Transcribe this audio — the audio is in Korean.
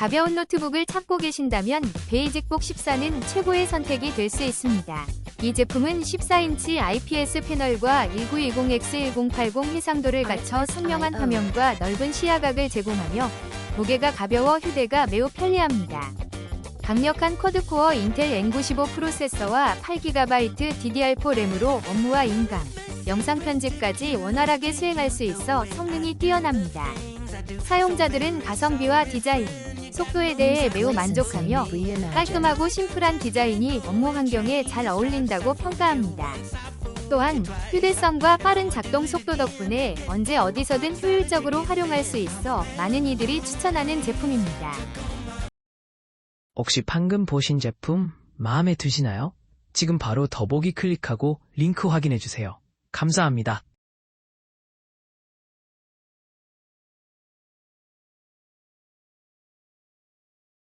가벼운 노트북을 찾고 계신다면 베이직북 14는 최고의 선택이 될 수 있습니다. 이 제품은 14인치 IPS 패널과 1920X1080 해상도를 갖춰 선명한 화면과 넓은 시야각을 제공하며 무게가 가벼워 휴대가 매우 편리합니다. 강력한 쿼드코어 인텔 N95 프로세서와 8GB DDR4 램으로 업무와 인강, 영상 편집까지 원활하게 수행할 수 있어 성능이 뛰어납니다. 사용자들은 가성비와 디자인, 속도에 대해 매우 만족하며 깔끔하고 심플한 디자인이 업무 환경에 잘 어울린다고 평가합니다. 또한 휴대성과 빠른 작동 속도 덕분에 언제 어디서든 효율적으로 활용할 수 있어 많은 이들이 추천하는 제품입니다. 혹시 방금 보신 제품 마음에 드시나요? 지금 바로 더보기 클릭하고 링크 확인해 주세요. 감사합니다.